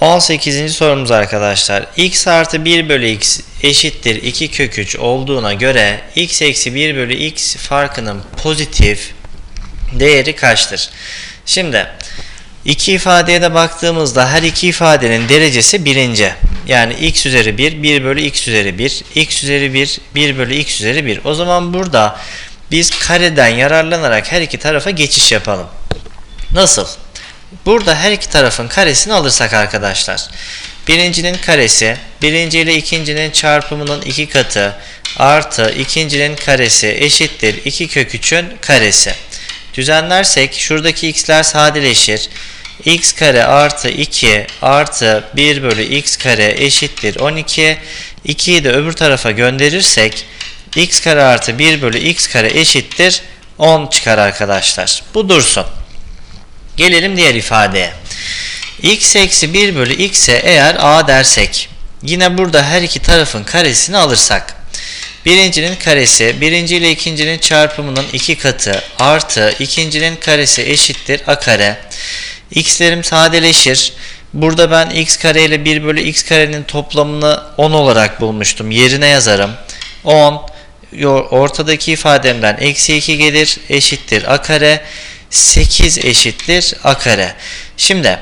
18. sorumuz arkadaşlar. x artı 1 bölü x eşittir 2 kök 3 olduğuna göre x eksi 1 bölü x farkının pozitif değeri kaçtır? Şimdi iki ifadeye de baktığımızda her iki ifadenin derecesi birinci. Yani x üzeri 1, 1 bölü x üzeri 1, x üzeri 1, 1 bölü x üzeri 1. O zaman burada biz kareden yararlanarak her iki tarafa geçiş yapalım. Nasıl? Burada her iki tarafın karesini alırsak arkadaşlar. Birincinin karesi, birinci ile ikincinin çarpımının iki katı artı ikincinin karesi eşittir 2 kök 3'ün karesi. Düzenlersek şuradaki x'ler sadeleşir. x kare artı 2 artı 1 bölü x kare eşittir 12. 2'yi de öbür tarafa gönderirsek x kare artı 1 bölü x kare eşittir 10 çıkar arkadaşlar. Bu dursun. Gelelim diğer ifadeye. x eksi 1 bölü x'e eğer a dersek yine burada her iki tarafın karesini alırsak birincinin karesi birinci ile ikincinin çarpımının iki katı artı ikincinin karesi eşittir a kare. X'lerim sadeleşir. Burada ben x kare ile 1 bölü x karenin toplamını 10 olarak bulmuştum. Yerine yazarım. 10 ortadaki ifademden eksi 2 gelir eşittir a kare 8 eşittir a kare. Şimdi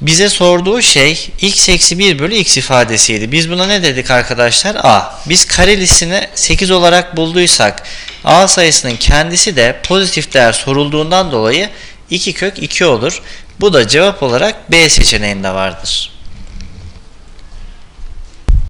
bize sorduğu şey x eksi 1 bölü x ifadesiydi. Biz buna ne dedik arkadaşlar? a. Biz karelisini 8 olarak bulduysak a sayısının kendisi de pozitif değer sorulduğundan dolayı 2 kök 2 olur. Bu da cevap olarak B seçeneğinde vardır.